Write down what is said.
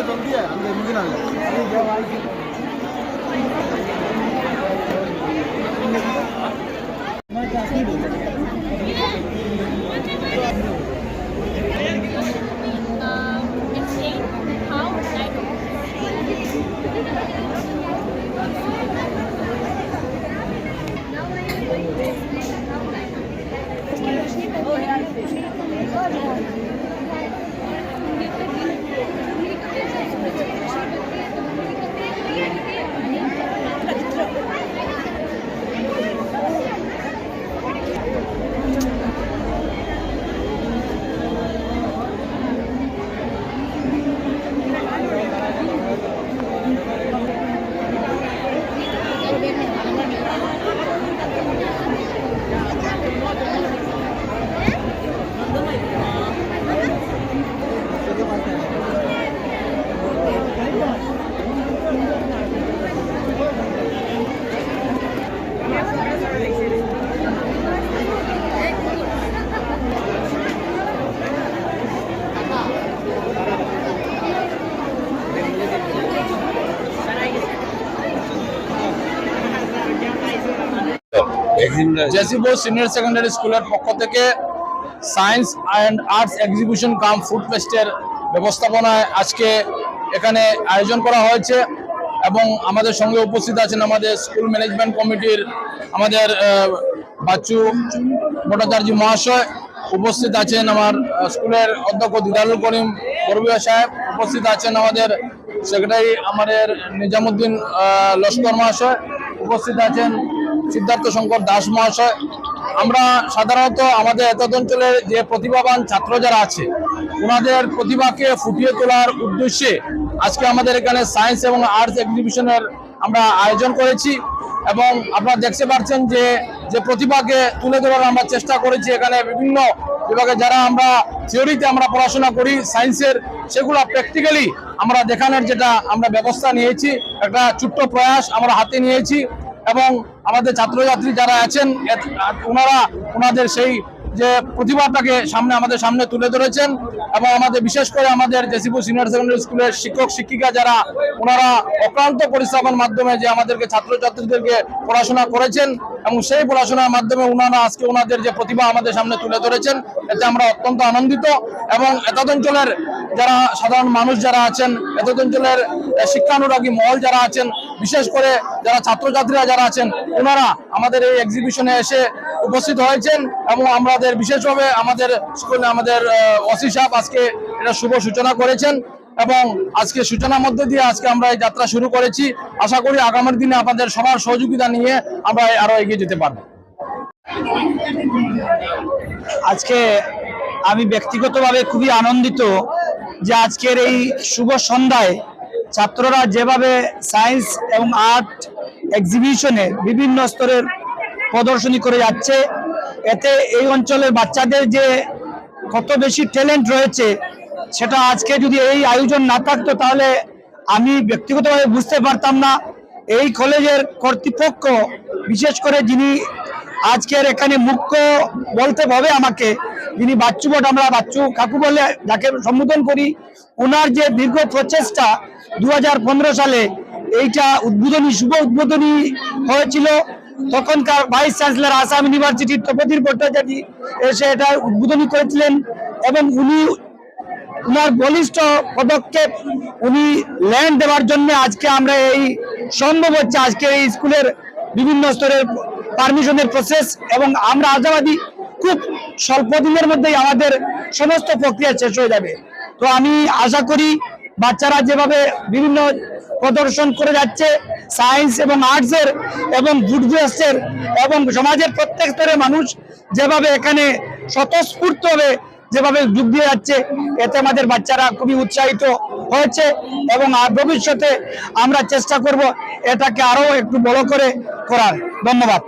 இப்போ அப்படியே அங்கே நிறுத்தினாங்க জেসিবো সিনিয়র সেকেন্ডারি স্কুলের পক্ষ থেকে science and arts exhibition cum food ফেস্টের ব্যবস্থাপনায় আজকে এখানে আয়োজন করা হয়েছে এবং আমাদের সঙ্গে উপস্থিত আছেন আমাদের স্কুল ম্যানেজমেন্ট কমিটির আমাদের বাচ্চু ভট্টাচার্য মহাশয়, উপস্থিত আছেন আমার স্কুলের অধ্যক্ষ দিদারুল করিম বরবিয়া সাহেব, উপস্থিত আছেন আমাদের সেক্রেটারি আমাদের নিজামুদ্দিন লস্কর মহাশয়, উপস্থিত আছেন সিদ্ধার্থ শঙ্কর দাস মহাশয়, আমরা সাধারণত আমাদের এতদ অঞ্চলের যে প্রতিভাবান ছাত্র যারা আছে ওনাদের প্রতিভাকে ফুটিয়ে তোলার উদ্দেশ্যে আজকে আমাদের এখানে সায়েন্স এবং আর্টস এক্সিবিশনের আমরা আয়োজন করেছি এবং আপনারা দেখতে পাচ্ছেন যে যে প্রতিভাকে তুলে ধরার আমরা চেষ্টা করেছি এখানে বিভিন্ন বিভাগে যারা আমরা থিওরিতে আমরা পড়াশোনা করি, সায়েন্সের সেগুলো প্র্যাকটিক্যালি আমরা দেখানোর যেটা আমরা ব্যবস্থা নিয়েছি, একটা ছোট্ট প্রয়াস আমরা হাতে নিয়েছি। এবং আমাদের ছাত্রছাত্রী যারা আছেন ওনারা ওনাদের সেই যে প্রতিভাটাকে সামনে, আমাদের সামনে তুলে ধরেছেন এবং আমাদের, বিশেষ করে আমাদের জেসিপুর সিনিয়র সেকেন্ডারি স্কুলের শিক্ষক, শিক্ষিকা যারা, ওনারা অক্লান্ত পরিশ্রমের মাধ্যমে যে আমাদেরকে ছাত্রছাত্রীদেরকে পড়াশোনা করেছেন এবং সেই পড়াশোনার মাধ্যমে ওনারা আজকে ওনাদের যে প্রতিভা আমাদের সামনে তুলে ধরেছেন, এতে আমরা অত্যন্ত আনন্দিত এবং এতদ অঞ্চলের যারা সাধারণ মানুষ যারা আছেন, এতদ অঞ্চলের শিক্ষানুরাগী মহল যারা আছেন, বিশেষ করে যারা ছাত্রছাত্রীরা যারা আছেন, ওনারা আমাদের এই এক্সিবিশনে এসে উপস্থিত হয়েছেন এবং আমাদের বিশেষভাবে আমাদের স্কুলে, আমাদের অসি সাহেব আজকে এটা শুভ সূচনা করেছেন এবং আজকে সূচনার মধ্যে দিয়ে আজকে আমরা এই যাত্রা শুরু করেছি। আশা করি আগামী দিনে আপনাদের সবার সহযোগিতা নিয়ে আমরা আরও এগিয়ে যেতে পারব। আজকে আমি ব্যক্তিগতভাবে খুবই আনন্দিত যে আজকের এই শুভ সন্ধ্যায় ছাত্ররা যেভাবে সায়েন্স এবং আর্ট এক্সিবিশনে বিভিন্ন স্তরের প্রদর্শনী করে যাচ্ছে, এতে এই অঞ্চলের বাচ্চাদের যে কত বেশি ট্যালেন্ট রয়েছে, সেটা আজকে যদি এই আয়োজন না থাকতো তাহলে আমি ব্যক্তিগতভাবে বুঝতে পারতাম না। এই কলেজের কর্তৃপক্ষ, বিশেষ করে যিনি আজকের এখানে মুখ্য বলতে হবে আমাকে যিনি বাচ্চু বট আমরা, বাচ্চু কাকু বলে যাকে সম্বোধন করি, ওনার যে দীর্ঘ প্রচেষ্টা দু হাজার পনেরো সালে এইটা উদ্বোধনী, শুভ উদ্বোধনী হয়েছিল, তখনকার ভাইস চ্যান্সেলর আসাম ইউনিভার্সিটির তপতির ভট্টাচার্য এসে এটা উদ্বোধনী করেছিলেন এবং উনি, উনার বলিষ্ঠ পদক্ষেপ উনি ল্যান্ড দেওয়ার জন্য আজকে আমরা এই সম্ভব হচ্ছে, আজকে এই স্কুলের বিভিন্ন স্তরের পারমিশনের প্রসেস এবং আমরা আশাবাদী, খুব স্বল্প দিনের মধ্যেই আমাদের সমস্ত প্রক্রিয়া শেষ হয়ে যাবে। তো আমি আশা করি বাচ্চারা যেভাবে বিভিন্ন প্রদর্শন করে যাচ্ছে, সায়েন্স এবং আর্টসের এবং গুডভিয়াসের এবং সমাজের প্রত্যেক স্তরের মানুষ যেভাবে এখানে স্বতঃস্ফূর্তভাবে যেভাবে যোগ দিয়ে যাচ্ছে, এতে আমাদের বাচ্চারা খুবই উৎসাহিত হয়েছে এবং ভবিষ্যতে আমরা চেষ্টা করব এটাকে আরও একটু বড় করে করার। ধন্যবাদ।